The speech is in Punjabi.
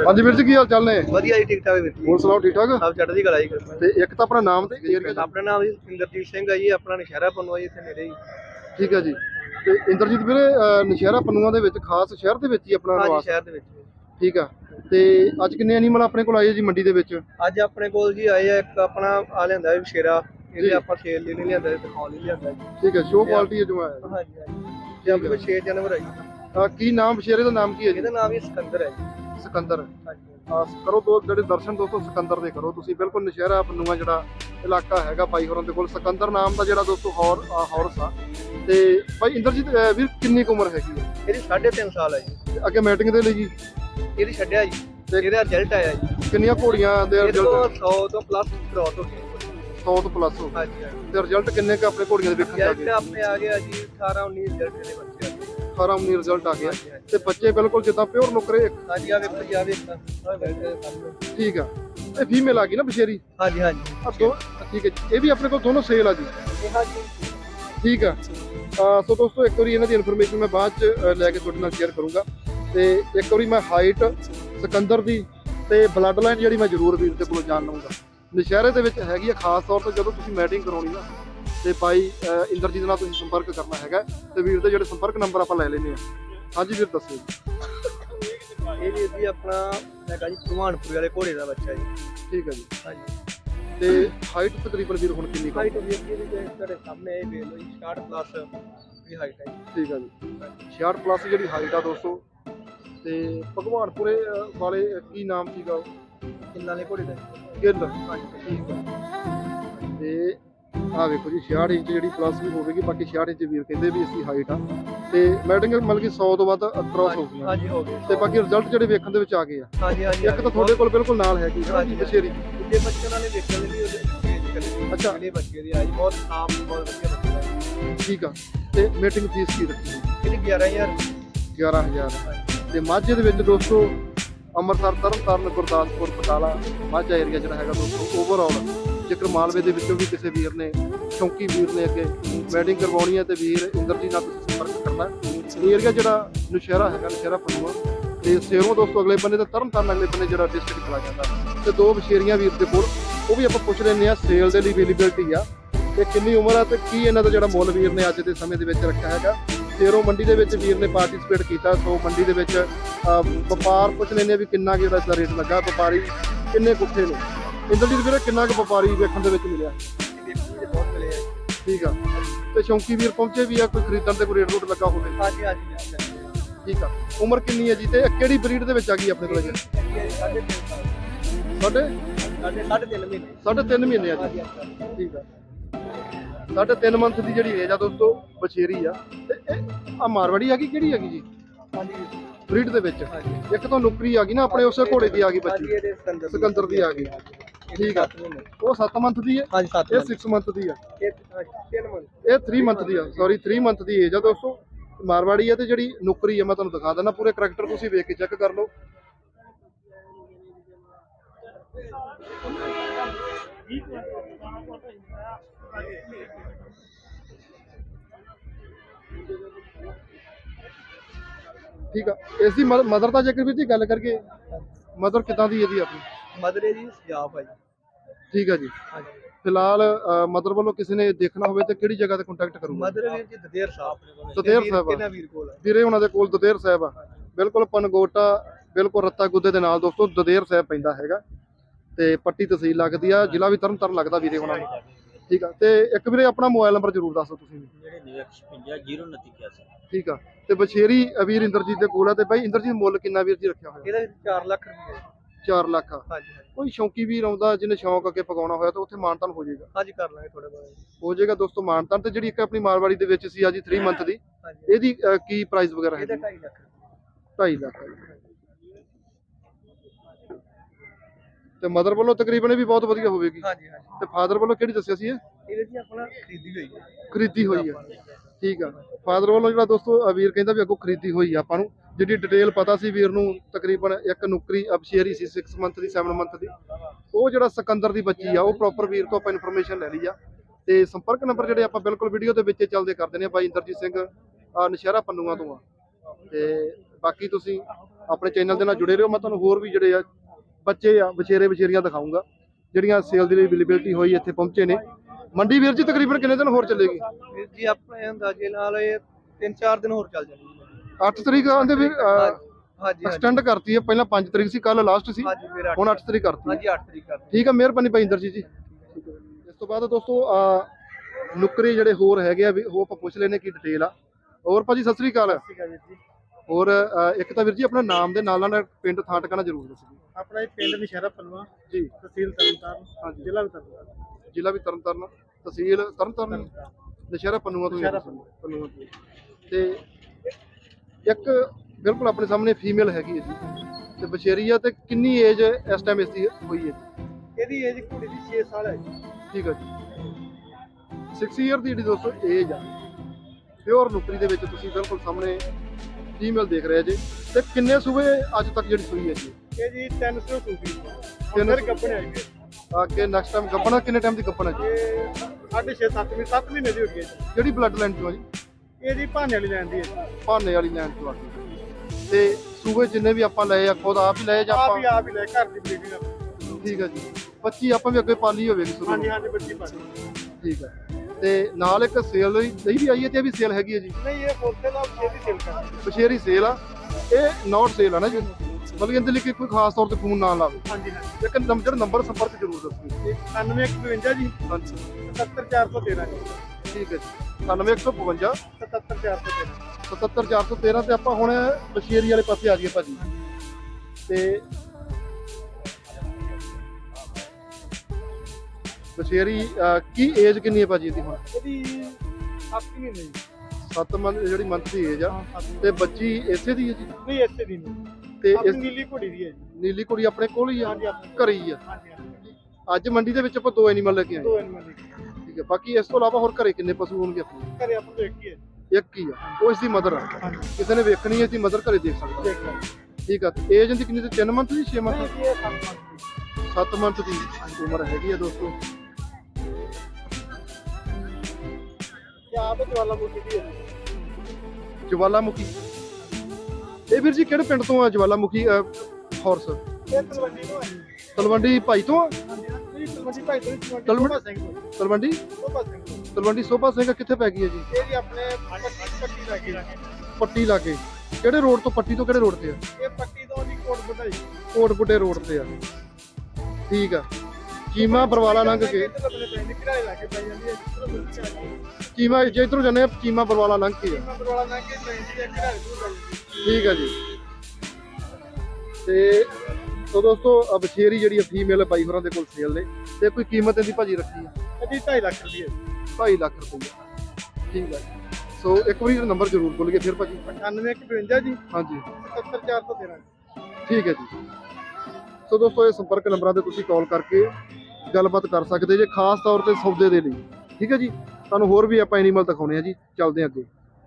ਹਾਂਜੀ ਵੀਰ ਜੀ ਕੀ ਹਾਲ ਚਾਲ ਨੇ? ਵਧੀਆ ਜੀ ਠੀਕ ਠਾਕ ਵੀਰ ਜੀ। ਹੋਰ ਸੁਣਾਓ ਠੀਕ ਠਾਕ ਸਭ ਚੜ੍ਹਦੀ ਕਲਾ ਜੀ। ਤੇ ਇੱਕ ਤਾਂ ਆਪਣਾ ਨਾਮ ਤੇ ਏਰੀਆ ਆਪਣਾ ਨਾਮ ਜੀ ਇੰਦਰਜੀਤ ਸਿੰਘ ਹੈ ਜੀ ਆਪਣਾ ਨਸ਼ਹਿਰਾ ਪੰਨੂ ਜੀ ਇੱਥੇ ਨੇੜੇ ਹੀ ਠੀਕ ਹੈ ਜੀ। ਤੇ ਇੰਦਰਜੀਤ ਵੀਰੇ ਨਸ਼ਹਿਰਾ ਪਨੂਆ ਦੇ ਵਿੱਚ ਖਾਸ ਸ਼ਹਿਰ ਦੇ ਵਿੱਚ ਹੀ ਆਪਣਾ ਨਿਵਾਸ? ਸ਼ਹਿਰ ਦੇ ਵਿੱਚ। ਠੀਕ ਆ। ਤੇ ਅੱਜ ਕਿੰਨੇ ਐਨੀਮਲ ਆਪਣੇ ਕੋਲ ਆਏ ਆ ਜੀ ਮੰਡੀ ਦੇ ਵਿੱਚ? ਅੱਜ ਆਪਣੇ ਕੋਲ ਜੀ ਆਏ ਆ ਇੱਕ ਆਪਣਾ ਆ ਲਿਆਂਦਾ ਵੀ ਸ਼ੇਰਾ ਜੀ। ਇਹਦੇ ਆਪਾਂ ਸੇਲ ਲਈ ਨਹੀਂ ਲਿਆਂਦਾ ਦਿਖਾਉਣ ਲਈ ਲਿਆਂਦਾ ਜੀ। ਠੀਕ ਹੈ ਸ਼ੋ ਕੁਆਲਿਟੀ ਹੈ ਜੋ ਆਇਆ ਹਾਂਜੀ ਹਾਂਜੀ। ਕੋਲ 6 ਜਾਨਵਰ ਹੈ ਜੀ ਆ ਕੀ ਨਾਮ ਬਸ਼ੇਰੇ ਦਾ ਨਾਮ ਕੀ ਹੈ ਜੀ? ਇਹਦਾ ਨਾਮ ਹੀ ਸਿਕੰਦਰ ਹੈ ਜੀ। ਸਿਕੰਦਰ। ਹਾਂਜੀ। ਆ ਕਰੋ ਦੋ ਜਿਹੜੇ ਦਰਸ਼ਨ ਦੋਸਤੋ ਸਿਕੰਦਰ ਦੇ ਕਰੋ। ਤੁਸੀਂ ਬਿਲਕੁਲ ਨਸ਼ਹਿਰਾ ਪਨੂਆ ਜਿਹੜਾ ਇਲਾਕਾ ਹੈਗਾ ਬਾਈ ਹੋਰਾਂ ਦੇ ਕੋਲ। ਸਿਕੰਦਰ ਨਾਮ ਦਾ ਜਿਹੜਾ ਦੋਸਤੋ ਹੌਰ ਆ, ਹੌਰਸ ਆ ਤੇ ਬਾਈ ਇੰਦਰਜੀਤ ਅਹ, ਵੀਰ ਕਿੰਨੀ ਕੁ ਉਮਰ ਹੈਗੀ ਹੈ? ਇਹਦੀ 3.5 ਸਾਲ ਹੈ ਜੀ। ਤੇ ਅੱਗੇ ਮੈਟਿੰਗ ਦੇ ਲਈ ਜੀ? ਇਹਦੀ ਛੱਡਿਆ ਜੀ। ਤੇ ਇਹਦਾ ਰਿਜ਼ਲਟ ਆਇਆ ਜੀ। ਕਿੰਨੀਆਂ ਘੋੜੀਆਂ ਦੇ ਇਹ ਤੋਂ ਰਿਜ਼ਲਟ 100 ਤੋਂ ਪਲੱਸ ਕ੍ਰੋਸ ਹੋ ਗਈ 100 ਤੋਂ ਪਲੱਸ ਹੋ ਗਏ। ਹਾਂਜੀ ਹਾਂਜੀ। ਤੇ ਰਿਜ਼ਲਟ ਕਿੰਨੇ ਕ ਆਪਣੇ ਘੋੜੀਆਂ ਦੇ ਵੇਖਣ ਆ ਰਿਜ਼ਲਟ ਗਏ ਆਪਣੇ ਆ ਗਿਆ ਜੀ 18 19 ਰਿਜ਼ਲਟ ਬੱਚੇ ਆ ਗਏ। 18 19 ਰਿਜ਼ਲਟ ਆ ਗਿਆ। ਤੇ ਬੱਚੇ ਬਿਲਕੁਲ ਜਿੱਦਾਂ ਪਿਓਰ ਨੁਕਰੇ ਹਾਂਜੀ ਆ ਵੇਖੋ ਜੀ ਆ ਵੇਖੋ। ਆਹ ਬੈਠੇ ਸਾਹਮਣੇ। ਠੀਕ ਆ। ਇਹ ਫੀਮੇਲ ਆ ਗਈ ਨਾ ਬਸ਼ੇਰੀ? ਹਾਂਜੀ ਹਾਂਜੀ। ਆ ਦੋ ਠੀਕ ਹੈ ਜੀ। ਇਹ ਵੀ ਆਪਣੇ ਕੋਲ ਦੋਨੋਂ ਸੇਲ ਆ ਜੀ। ਇਹ ਹਾਂਜੀ ਠੀਕ ਆ। ਅਹ ਸੋ ਦੋਸਤੋ ਇੱਕ ਵਾਰੀ ਇਹਨਾਂ ਦੀ ਇਨਫੋਰਮੇਸ਼ਨ ਮੈਂ ਬਾਅਦ ਚ ਅਹ, ਲੈ ਕੇ ਤੁਹਾਡੇ ਨਾਲ ਸ਼ੇਅਰ ਕਰੂੰਗਾ। ਤੇ ਇੱਕ ਵਾਰੀ ਮੈਂ ਹਾਈਟ ਸਿਕੰਦਰ ਦੀ ਤੇ ਬਲੱਡ ਲਾਈਨ ਜਿਹੜੀ ਮੈਂ ਜ਼ਰੂਰ ਵੀਰ ਦੇ ਕੋਲੋਂ ਜਾਣ ਲਵਾਂਗਾ ਨਸ਼ਹਿਰੇ ਦੇ ਵਿੱਚ ਹੈਗੀ ਆ ਖਾਸ ਤੌਰ ਤੇ ਜਦੋਂ ਤੁਸੀਂ ਮੈਟਿੰਗ ਕਰਾਉਣੀ ਨਾ ਤੇ ਬਾਈ ਇੰਦਰਜੀਤ ਨਾਲ ਤੁਸੀਂ ਸੰਪਰਕ ਕਰਨਾ ਹੈਗਾ ਤੇ ਵੀਰ ਦੇ ਜਿਹੜੇ ਸੰਪਰਕ ਨੰਬਰ ਆਪਾਂ ਲੈ ਲੈਨੇ ਆ ਹਾਂਜੀ ਵੀਰ ਦੱਸੋ ਜੀ। ਇਹ ਵੀ ਜੀ ਆਪਣਾ ਹੈਗਾ ਜੀ ਭਗਵਾਨਪੁਰ ਵਾਲੇ ਘੋੜੇ ਦਾ ਬੱਚਾ ਜੀ। ਠੀਕ ਹੈ ਜੀ। ਹਾਂਜੀ। ਤੇ ਹਾਈਟ ਤਕਰੀਬਨ ਵੀਰ ਹੁਣ ਕਿੰਨੀ? ਹਾਈਟ ਵੀ ਅੱਗੇ ਵੀ ਜੇ ਤੁਹਾਡੇ ਸਾਹਮਣੇ ਇਹ ਵੇਖ ਲਓ ਜੀ 60 ਪਲੱਸ ਦੀ ਹਾਈਟ ਹੈ ਜੀ। ਠੀਕ ਹੈ ਜੀ। 66 ਪਲੱਸ ਜਿਹੜੀ ਹਾਈਟ ਆ ਦੋਸਤੋ ਤੇ ਭਗਵਾਨਪੁਰੇ ਵਾਲੇ ਕੀ ਨਾਮ ਸੀਗਾ? ਕਿੰਨਾ ਦੇ ਘੋੜੇ ਦਾ। ਗਿੱਲ। ਹਾਂਜੀ ਠੀਕ ਹੈ। ਤੇ ਆ ਵੇਖੋ ਜੀ 66 ਇੰਚ ਜਿਹੜੀ ਪਲੱਸ ਵੀ ਹੋਵੇਗੀ ਬਾਕੀ 66 ਇੰਚ ਵੀਰ ਕਹਿੰਦੇ ਵੀ ਇਸਦੀ ਹਾਈਟ ਆ। ਤੇ ਮੈਟਿੰਗ ਮਤਲਬ ਕਿ 100 ਤੋਂ ਵੱਧ ਕ੍ਰਾਸ ਹੋ ਗਈਆਂ। ਹਾਂਜੀ ਹੋ ਗਏ। ਤੇ ਬਾਕੀ ਰਿਜ਼ਲਟ ਜਿਹੜੇ ਵੇਖਣ ਦੇ ਵਿੱਚ ਆ ਗਏ ਆ। ਹਾਂਜੀ ਹਾਂਜੀ ਇੱਕ ਤਾਂ ਤੁਹਾਡੇ ਕੋਲ ਬਿਲਕੁਲ ਨਾਲ ਹੈਗੀ ਜੀ ਹਾਂਜੀ, ਬਸ਼ੇਰੀ। ਦੂਜੇ ਬੱਚੇ ਨਾਲ ਵੇਖਣ ਲਈ ਉਹਦੇ ਅੱਛਾ। ਬੱਚੇ ਦੀ ਆਈ ਬਹੁਤ ਸਾਫ਼ ਬਹੁਤ ਵਧੀਆ ਬੱਚਾ ਠੀਕ ਆ। ਤੇ ਮੀਟਿੰਗ ਫੀਸ ਕੀ ਰੱਖੀ ਹੈ? ਇਹਦੀ 11000 11000 ਤੇ ਮਾਝੇ ਦੇ ਵਿੱਚ ਦੋਸਤੋ ਅੰਮ੍ਰਿਤਸਰ ਤਰਨਤਾਰਨ ਗੁਰਦਾਸਪੁਰ ਬਟਾਲਾ ਮਾਝਾ ਏਰੀਆ ਜਿਹੜਾ ਹੈਗਾ ਦੋਸਤੋ ਓਵਰਆਲ ਜੇਕਰ ਮਾਲਵੇ ਦੇ ਵਿੱਚੋਂ ਵੀ ਕਿਸੇ ਵੀਰ ਨੇ ਸ਼ੌਂਕੀ ਵੀਰ ਨੇ ਅੱਗੇ ਵੈਡਿੰਗ ਕਰਵਾਉਣੀ ਹੈ ਤੇ ਵੀਰ ਇੰਦਰ ਜੀ ਨਾਲ ਤੁਸੀਂ ਸੰਪਰਕ ਕਰਨਾ ਹੈ। ਏਰੀਆ ਜਿਹੜਾ ਨੁਸ਼ਹਿਰਾ ਹੈਗਾ, ਨੁਸ਼ਹਿਰਾ ਪਨੂਆ ਤੇ ਸੇਰੋਂ ਦੋਸਤੋ ਅਗਲੇ ਬੰਨੇ ਤੇ ਤਰਨਤਾਰਨ ਅਗਲੇ ਬੰਨੇ ਜਿਹੜਾ ਡਿਸਟ੍ਰਿਕਟ ਚਲਾ ਜਾਂਦਾ। ਤੇ ਦੋ ਬਸ਼ੇਰੀਆਂ ਵੀਰ ਦੇ ਕੋਲ, ਉਹ ਵੀ ਆਪਾਂ ਪੁੱਛ ਲੈਂਦੇ ਆ ਸੇਲ ਦੇ ਲਈ ਅਵੇਲੇਬਿਲਟੀ ਆ, ਤੇ ਕਿੰਨੀ ਉਮਰ ਆ ਤੇ ਕੀ ਇਹਨਾਂ ਦਾ ਜਿਹੜਾ ਮੁੱਲ ਵੀਰ ਨੇ ਅੱਜ ਦੇ ਸਮੇਂ ਦੇ ਵਿੱਚ ਰੱਖਿਆ ਹੈਗਾ। ਸੇਰੋਂ ਮੰਡੀ ਦੇ ਵਿੱਚ ਵੀਰ ਨੇ ਪਾਰਟਿਸਿਪੇਟ ਕੀਤਾ, ਸੋ ਮੰਡੀ ਦੇ ਵਿੱਚ ਵਪਾਰ ਪੁੱਛ ਲੈਂਦੇ ਆ ਵੀ ਕਿੰਨਾ ਕੁ ਜਿਹੜਾ ਇਸਦਾ ਰੇਟ ਲੱਗਾ, ਵਪਾਰੀ ਕਿੰਨੇ ਕੁੱਥੇ ਨੇ। ਇੰਦਰਜੀਤ ਵੀਰੇ ਕਿੰਨਾ ਕੁ ਵਪਾਰੀ ਵੇਖਣ ਦੇ ਵਿੱਚ ਮਿਲਿਆ? ਦੇ ਬਹੁਤ ਮਿਲੇ ਆ। ਠੀਕ ਆ। ਤੇ ਸ਼ੌਂਕੀ ਵੀਰ ਪਹੁੰਚੇ ਵੀ ਆ ਕੋਈ ਖਰੀਦਣ ਤੇ ਕੋਈ ਰੇਟ ਰੂਟ ਲੱਗਾ ਹੋਵੇ? ਹਾਂਜੀ ਹਾਂਜੀ ਠੀਕ ਆ। ਉਮਰ ਕਿੰਨੀ ਹੈ ਜੀ ਤੇ ਇਹ ਕਿਹੜੀ ਬਰੀਡ ਦੇ ਵਿੱਚ ਆ ਗਈ ਆਪਣੇ ਕੋਲ ਜੀ ਸਾਡੇ? ਸਾਢੇ ਤਿੰਨ ਮਹੀਨੇ। ਸਾਢੇ ਤਿੰਨ ਮਹੀਨੇ ਆ ਜੀ। ਠੀਕ ਆ। ਸਾਢੇ ਤਿੰਨ ਮੰਥ ਦੀ ਜਿਹੜੀ ਏਜ ਆ ਦੋਸਤੋ ਬਛੇਰੀ ਆ। ਤੇ ਇਹ ਆ ਮਾਰਵਾੜੀ ਆ ਗਈ ਕਿਹੜੀ ਹੈਗੀ ਜੀ? ਹਾਂਜੀ। ਬਰੀਡ ਦੇ ਵਿੱਚ। ਇੱਕ ਤਾਂ ਨੁਕਰੀ ਆ ਗਈ ਨਾ ਆਪਣੇ ਉਸੇ ਘੋੜੇ ਦੀ ਆ ਗਈ ਬੱਚੀ। ਸਿਕੰਦਰ ਦੀ ਆ ਗਈ। ਠੀਕ ਆ। ਉਹ 7 ਮੰਥ ਦੀ ਹੈ? ਹਾਂਜੀ ਸੱਤ ਇਹ 6 ਮੰਥ ਦੀ ਆ। ਇਹ ਤਿੰਨ ਮੰਥ ਇਹ 3 ਮੰਥ ਦੀ ਆ। ਸੌਰੀ 3 ਮੰਥ ਦੀ ਏਜ ਆ ਦੋਸਤੋ। ਮਾਰਵਾੜੀ ਆ ਤੇ ਜਿਹੜੀ ਨੁਕਰੀ ਆ ਮੈਂ ਤੁਹਾਨੂੰ ਦਿਖਾ ਦਿੰਦਾ। ਪੂਰੇ ਕਰੈਕਟਰ ਤੁਸੀਂ ਵੇਖ ਕੇ ਚੈੱਕ ਕਰ ਲਓ। ਠੀਕ ਆ। ਇਸ ਦੀ ਮਦਰ ਦਾ ਜੇਕਰ ਵੀ ਜੀ ਗੱਲ ਕਰਕੇ। ਮਦਰ ਕਿਦਾਂ ਦੀ ਇਹਦੀ ਆਪਣੀ? ਮਦਰੇ ਜੀ ਸਿਆਫ ਹੈ ਜੀ। ਠੀਕ ਆ ਜੀ। ਹਾਂਜੀ। ਫਿਲਹਾਲ ਮਦਰ ਵੱਲੋਂ ਕਿਸੇ ਨੇ ਦੇਖਣਾ ਹੋਵੇ ਤੇ ਕਿਹੜੀ ਜਗ੍ਹਾ ਤੇ ਕੰਟੈਕਟ ਕਰੂਗਾ? ਮਦਰ ਵੀਰ ਜੀ ਦਦੇਰ ਸਾਹਿਬ ਦਦੇਰ ਸਾਹਿਬ ਆ। ਕਿਹਨਾਂ ਵੀਰ ਕੋਲ ਹੈ ਵੀਰੇ ਉਹਨਾਂ ਦੇ ਕੋਲ ਦਦੇਰ ਸਾਹਿਬ ਆ। ਬਿਲਕੁਲ ਪਨਗੋਟਾ ਬਿਲਕੁਲ ਰੱਤਾ ਗੁੱਦੇ ਦੇ ਨਾਲ ਦੋਸਤੋ ਦਦੇਰ ਸਾਹਿਬ ਪੈਂਦਾ ਹੈਗਾ। ਤੇ ਪੱਟੀ ਤਹਿਸੀਲ ਲੱਗਦੀ ਆ ਜ਼ਿਲ੍ਹਾ ਵੀ ਤਰਨਤਾਰਨ ਲੱਗਦਾ ਵੀਰੇ ਉਹਨਾਂ ਨੂੰ। ਠੀਕ ਆ। ਤੇ ਇੱਕ ਵੀਰੇ ਆਪਣਾ ਮੋਬਾਈਲ ਨੰਬਰ ਜ਼ਰੂਰ ਦੱਸੋ ਤੁਸੀਂ ਜਿਹੜੇ 956 029 ਠੀਕ ਆ। ਤੇ ਬਛੇਰੀ ਅਵੀਰ ਇੰਦਰਜੀਤ ਦੇ ਕੋਲ ਆ। ਤੇ ਬਾਈ ਇੰਦਰਜੀਤ ਮੁੱਲ ਕਿੰਨਾ ਵੀਰ ਜੀ ਰੱਖਿਆ ਹੋਇਆ? ਇਹਦਾ ਵੀ 4 ਲੱਖ ਰੁਪਏ। 4 ਲੱਖ ਆ। ਹਾਂਜੀ ਹਾਂਜੀ। ਕੋਈ ਸ਼ੌਂਕੀ ਵੀਰ ਆਉਂਦਾ ਜਿਹਨੇ ਸ਼ੌਂਕ ਅੱਗੇ ਪਕਾਉਣਾ ਹੋਇਆ ਤਾਂ ਉੱਥੇ ਮਾਨਤਾਨ ਹੋ ਜਾਏਗਾ। ਹਾਂਜੀ ਕਰ ਲਾਂਗੇ ਥੋੜੇ ਬਹੁਤ ਹੋ ਜਾਏਗਾ ਦੋਸਤੋ ਮਾਨਤਾਨ ਤੇ ਜਿਹੜੀ ਇੱਕ ਆਪਣੀ ਮਾਰਵਾੜੀ ਦੇ ਵਿੱਚ ਸੀ ਆ ਜੀ 3 ਮੰਥ ਦੀ। ਹਾਂਜੀ। ਇਹਦੀ ਕੀ ਪ੍ਰਾਈਸ ਵਗੈਰਾ ਹੈ ਇਹਦਾ 2.5 ਲੱਖ। 2.5 ਲੱਖ। ਤੇ ਮਦਰ ਵੱਲੋਂ ਤਕਰੀਬਨ ਇਹ ਵੀ ਬਹੁਤ ਵਧੀਆ ਹੋਵੇਗੀ। ਹਾਂਜੀ ਹਾਂਜੀ। ਤੇ ਫਾਦਰ ਵੱਲੋਂ ਕਿਹੜੀ ਦੱਸਿਆ ਸੀ ਇਹ? ਇਹਦੇ ਜੀ ਆਪਣਾ ਖਰੀਦੀ ਹੋਈ ਹੈ। ਖਰੀਦੀ ਹੋਈ ਹੈ। ਠੀਕ ਆ। ਫਾਦਰ ਵੱਲੋਂ ਜਿਹੜਾ ਦੋਸਤੋ ਅਹ ਵੀਰ ਕਹਿੰਦਾ ਵੀ ਅੱਗੋਂ ਖਰੀਦੀ ਹੋਈ ਆ ਆਪਾਂ ਨੂੰ। ਜਿਹੜੀ ਡਿਟੇਲ ਪਤਾ ਸੀ ਵੀਰ ਨੂੰ, ਤਕਰੀਬਨ ਇੱਕ ਨੁਕਰੀ ਅਬਸ਼ੇਰੀ ਸੀ 6 ਮੰਥ ਦੀ 7 ਮੰਥ ਦੀ। ਉਹ ਜਿਹੜਾ ਸਿਕੰਦਰ ਦੀ ਬੱਚੀ ਆ, ਉਹ ਪ੍ਰੋਪਰ ਵੀਰ ਤੋਂ ਆਪਾਂ ਇਨਫੋਰਮੇਸ਼ਨ ਲੈ ਲਈ ਆ। ਤੇ ਸੰਪਰਕ ਨੰਬਰ ਜਿਹੜੇ ਆਪਾਂ ਬਿਲਕੁਲ ਵੀਡੀਓ ਦੇ ਵਿੱਚ ਚੱਲਦੇ ਕਰਦੇ ਨੇ ਬਾਈ ਇੰਦਰਜੀਤ ਸਿੰਘ ਨਸ਼ਹਿਰਾ ਪੰਨੂਆਂ ਤੋਂ ਆ। ਤੇ ਬਾਕੀ ਤੁਸੀਂ ਆਪਣੇ ਚੈਨਲ ਦੇ ਨਾਲ ਜੁੜੇ ਰਹੋ, ਮੈਂ ਤੁਹਾਨੂੰ ਹੋਰ ਵੀ ਜਿਹੜੇ ਆ, ਬੱਚੇ ਆ ਵਿਚੇਰੇ ਵਿਚੇਰੀਆਂ ਦਿਖਾਉਂਗਾ। ਜਿਹੜੀਆਂ ਸੇਲ ਦੀ ਅਵੇਲੇਬਿਲਟੀ ਹੋਈ, ਇੱਥੇ ਪਹੁੰਚੇ ਨੇ। ਮੰਡੀ ਵੀਰ ਜੀ, ਤਕਰੀਬਨ ਕਿੰਨੇ ਦਿਨ ਹੋਰ ਚੱਲੇਗੀ? ਵੀਰ ਜੀ, ਆਪਣੇ ਅੰਦਾਜ਼ੇ ਨਾਲ ਇਹ 3-4 ਦਿਨ ਹੋਰ ਚੱਲ ਜਾਣਗੇ। 8 ਤਰੀਕ ਆਂਦੇ ਵੀਰ ਹਾਂਜੀ ਐਕਸਟੈਂਡ ਕਰਤੀ ਹੈ। ਪਹਿਲਾਂ 5 ਤਰੀਕ ਸੀ ਕੱਲ ਲਾਸਟ ਸੀ। ਹਾਂਜੀ ਵੀਰ ਹੁਣ 8 ਤਰੀਕ ਕਰਤੀ ਹੈ। ਹਾਂਜੀ 8 ਤਰੀਕ ਕਰ ਠੀਕ ਆ ਮਿਹਰਬਾਨੀ ਭਾਈ ਇੰਦਰ ਜੀ ਜੀ। ਇਸ ਤੋਂ ਬਾਅਦ ਦੋਸਤੋ ਆ ਨੁਕਰੇ ਜਿਹੜੇ ਹੋਰ ਹੈਗੇ ਆ ਵੀ ਉਹ ਆਪਾਂ ਪੁੱਛ ਲੈਨੇ ਕੀ ਡਿਟੇਲ ਆ। ਹੋਰ ਭਾਜੀ ਸਤਿ ਸ੍ਰੀ ਅਕਾਲ। ਠੀਕ ਹੈ ਵੀਰ ਜੀ। ਹੋਰ ਅ, ਇੱਕ ਤਾਂ ਵੀਰ ਜੀ ਆਪਣਾ ਨਾਮ ਦੇ ਨਾਲ ਨਾਲ ਪਿੰਡ ਥਾਂ ਟਿਕਾਣਾ ਜ਼ਰੂਰ ਦੱਸੋ ਆਪਣਾ ਇਹ ਪਿੰਡ ਨਸ਼ਹਿਰਾ ਪਲਵਾ ਜੀ। ਤਹਿਸੀਲ ਤਰਨਤਾਰਨ ਹਾਂਜੀ। ਜ਼ਿਲ੍ਹਾ ਵੀ ਤਰਨਤਾਰਨ। ਜ਼ਿਲ੍ਹਾ ਵੀ ਤਰਨਤਾਰਨ ਤਹਿਸੀਲ ਤਰਨਤਾਰਨ ਨਸ਼ਹਿਰਾ ਪੰਨੂਆ ਤੋਂ ਹੀ ਆ ਨਸ਼ਹਿਰਾ ਤੁਸੀਂ, ਪੰਨੂਆਂ। ਤੋਂ ਹੀ। ਤੇ ਇੱਕ ਬਿਲਕੁਲ ਆਪਣੇ ਸਾਹਮਣੇ ਫੀਮੇਲ ਹੈਗੀ ਹੈ ਜੀ। ਤੇ ਬਸ਼ੇਰੀ ਆ ਤੇ ਕਿੰਨੀ ਏਜ ਇਸ ਟਾਈਮ ਇਸ ਦੀ ਹੋਈ ਹੈ ਜੀ? ਇਹਦੀ ਏਜ ਕੁੜੀ ਦੀ 6 ਸਾਲ ਹੈ ਜੀ। ਠੀਕ ਹੈ ਜੀ। 6 ਇਅਰ ਦੀ ਜਿਹੜੀ ਦੋਸਤੋ ਏਜ ਆ। ਪਿਓਰ ਨੁਕਰੀ ਦੇ ਵਿੱਚ ਤੁਸੀਂ ਬਿਲਕੁਲ ਸਾਹਮਣੇ ਫੀਮੇਲ ਦੇਖ ਰਹੇ ਜੀ। ਤੇ ਕਿੰਨੇ ਸੂਬੇ ਅੱਜ ਤੱਕ ਜਿਹੜੀ ਸੂਈ ਹੈ ਜੀ? ਇਹ ਜੀ 300 ਸੂਫੀ ਤਿੰਨ ਤਿੰਨ ਗੱਬਣ ਹੈ। ਜੀ ਅੱਗੇ ਨੈਕਸਟ ਟਾਈਮ ਗੱਪਣਾ ਕਿੰਨੇ ਟਾਈਮ ਦੀ ਗੱਪਣਾ ਜੀ? ਇਹ 6.5 7 ਮਹੀਨੇ 7 ਮਹੀਨੇ ਦੀ ਹੋ ਗਈ ਹੈ ਜੀ। ਜਿਹੜੀ ਬਲੱਡ ਲਾਈਨ ਤੋਂ ਆ ਜੀ। ਇਹ ਜੀ ਭਾਨੇ ਵਾਲੀ ਲੈਣ ਦੀ ਹੈ ਭਾਨੇ ਵਾਲੀ ਲਾਈਨ ਤੋਂ ਆ ਗਈ ਤੇ ਸੂਬੇ ਜਿੰਨੇ ਵੀ ਆਪਾਂ ਲਏ ਆ ਖੁਦ ਆਪ ਹੀ ਲਏ ਜਾਂ ਆਪ ਹੀ ਆਪਾਂ? ਆਪ ਹੀ ਲੈ ਘਰ ਦੀ ਬਰੀਡਿੰਗ ਠੀਕ ਹੈ ਜੀ। 25 ਆਪਾਂ ਵੀ ਅੱਗੇ ਪਾਲੀ ਹੋਵੇਗੀ ਸ਼ੁਰੂ। ਹਾਂਜੀ ਹਾਂਜੀ ਬੱਚੀ ਪਾਣੀ ਠੀਕ ਹੈ ਤੇ ਨਾਲ ਇੱਕ ਸੇਲ ਲਈ ਵੀ ਆਈ ਹੈ ਤੇ ਇਹ ਵੀ ਸੇਲ ਹੈਗੀ ਹੈ ਜੀ। ਨਹੀਂ ਇਹ ਹੋਲਸੇਲ ਆ ਛੇਤੀ ਸੇਲ ਕਰਦੀ ਬਸ਼ੇਰੀ ਸੇਲ ਆ। ਇਹ ਨਾਟ ਸੇਲ ਆ ਨਾ ਜੀ। ਮਤਲਬ ਇਹਦੇ ਲਈ ਕੋਈ ਖਾਸ ਤੌਰ ਤੇ ਫੋਨ ਨਾ ਲਾਵੇ। ਹਾਂਜੀ ਹਾਂਜੀ। ਇੱਕ ਨੰਬਰ ਨੰਬਰ ਸੰਪਰਕ ਜ਼ਰੂਰ ਦੱਸੋ 9152 ਜੀ। ਹਾਂਜੀ। 77413 ਜੀ। ਠੀਕ ਹੈ ਜੀ। 9152 77413 77413 ਤੇ ਆਪਾਂ ਹੁਣ ਬਸ਼ੇਰੀ ਵਾਲੇ ਪਾਸੇ ਆ ਜਾਈਏ ਭਾਜੀ। ਤੇ ਬਸ਼ੇਰੀ ਕੀ ਏਜ ਕਿੰਨੀ ਹੈ ਭਾਜੀ ਇਹਦੀ ਹੁਣ? ਇਹਦੀ ਆਪੀ ਨਹੀਂ ਨਹੀਂ 7 ਮੰਥ ਜਿਹੜੀ ਮੰਥ ਦੀ ਏਜ ਆ। ਤੇ ਬੱਚੀ ਇਸੇ ਦੀ ਹੈ ਜੀ? ਨਹੀਂ ਇਸੇ ਦੀ ਨਹੀਂ। ਤੇ ਇਸ ਨੀਲੀ ਘੋੜੀ ਦੀ ਹੈ ਜੀ। ਨੀਲੀ ਕੁੜੀ ਆਪਣੇ ਕੋਲ ਹੀ ਆ? ਘਰੇ ਹੀ ਆ? ਹਾਂਜੀ। ਅੱਜ ਮੰਡੀ ਦੇ ਵਿੱਚ ਆਪਾਂ ਦੋ ਐਨੀਮਲ ਲੈ ਕੇ ਆਏ। ਦੋ ਐਨੀਮਲ ਠੀਕ ਹੈ ਬਾਕੀ ਇਸ ਤੋਂ ਇਲਾਵਾ ਹੋਰ ਘਰੇ ਕਿੰਨੇ ਪਸ਼ੂ ਹੋਣਗੇ ਆਪਣੇ? ਘਰੇ ਆਪਾਂ ਤੋਂ ਇੱਕ ਹੀ ਹੈ। ਇੱਕ ਹੀ ਆ। ਉਹ ਇਸ ਦੀ ਮਦਰ ਆ। ਕਿਸੇ ਨੇ ਵੇਖਣੀ ਹੈ ਦੀ ਮਦਰ ਘਰੇ ਦੇਖ ਸਕਦਾ ਠੀਕ ਆ ਤੇ ਏਜ ਦੀ ਕਿੰਨੀ ਤੇ 3 ਮੰਥ ਦੀ 6 ਮੰਥ ਦੀ? 7 ਮੰਥ ਦੀ। ਉਮਰ ਹੈਗੀ ਆ ਦੋਸਤੋ। ਆਪ ਜਵਾਲਾ ਦੀ ਹੈ। ਜਵਾਲਾਮੁਖੀ? ਇਹ ਵੀਰ ਜੀ ਕਿਹੜੇ ਪਿੰਡ ਤੋਂ ਆ ਜਵਾਲਾਮੁਖੀ ਹਾਰਸ ਇਹ ਤਲਵੰਡੀ ਤੋਂ ਭਾਈ ਤੋਂ ਆ? ਤਲਵੰਡੀ ਭਾਈ ਤੋਂ ਤਲਵੰਡੀ ਸਿੰਘ ਤੋਂ ਤਲਵੰਡੀ? ਸੋਭਾ ਸਿੰਘ ਤੋਂ। ਤਲਵੰਡੀ ਸੋਭਾ ਸਿੰਘ ਕਿੱਥੇ ਪੈ ਗਈ ਹੈ ਜੀ? ਇਹ ਜੀ ਆਪਣੇ ਪੱਟੀ ਪੱਟੀ ਲੱਗੀ ਪੱਟੀ ਲਾਗੇ ਕਿਹੜੇ ਰੋਡ ਤੋਂ ਪੱਟੀ ਤੋਂ ਕਿਹੜੇ ਰੋਡ ਤੇ ਆ? ਇਹ ਪੱਟੀ ਤੋਂ ਜੀ ਕੋਟ ਵਧਾਈ ਕੋਟ ਬੁੱਢੇ ਰੋਡ ਤੇ ਆ। ਠੀਕ ਆ। ਚੀਮਾ ਬਰਵਾਲਾ ਲੰਘ ਕੇ। ਚੀਮਾ ਜੇ ਇਧਰੋਂ ਜਾਂਦੇ ਆ ਚੀਮਾ ਬਰਵਾਲਾ ਲੰਘ ਕੇ ਆ। ਠੀਕ ਆ ਜੀ। ਤੇ ਸੋ ਦੋਸਤੋ ਬਛੇਰੀ ਜਿਹੜੀ ਫੀਮੇਲ ਬਾਈ ਹੋਰਾਂ ਦੇ ਕੋਲ ਸੇਲ ਨੇ। ਤੇ ਕੋਈ ਕੀਮਤ ਇਹਦੀ ਭਾਜੀ ਰੱਖੀ ਆ ਇਹਦੀ 2.5 ਲੱਖ ਹੈ 2.5 ਲੱਖ ਰੁਪਏ। ਠੀਕ ਆ ਸੋ ਇੱਕ ਵਾਰੀ ਨੰਬਰ ਜ਼ਰੂਰ ਬੋਲ ਕੇ ਫਿਰ ਭਾਜੀ। 9852 ਜੀ। ਹਾਂਜੀ। 77413 ਠੀਕ ਹੈ ਜੀ। ਸੋ ਦੋਸਤੋ ਇਹ ਸੰਪਰਕ ਨੰਬਰਾਂ ਤੇ ਤੁਸੀਂ ਕਾਲ ਕਰਕੇ ਗੱਲਬਾਤ ਕਰ ਸਕਦੇ ਜੇ ਖਾਸ ਤੌਰ ਤੇ ਸੌਦੇ ਦੇ ਲਈ। ਠੀਕ ਹੈ ਜੀ। ਤੁਹਾਨੂੰ ਹੋਰ ਵੀ ਆਪਾਂ ਐਨੀਮਲ ਦਿਖਾਉਣੇ ਆ ਜੀ। ਚੱਲਦੇ ਹਾਂ ਅੱਗੇ।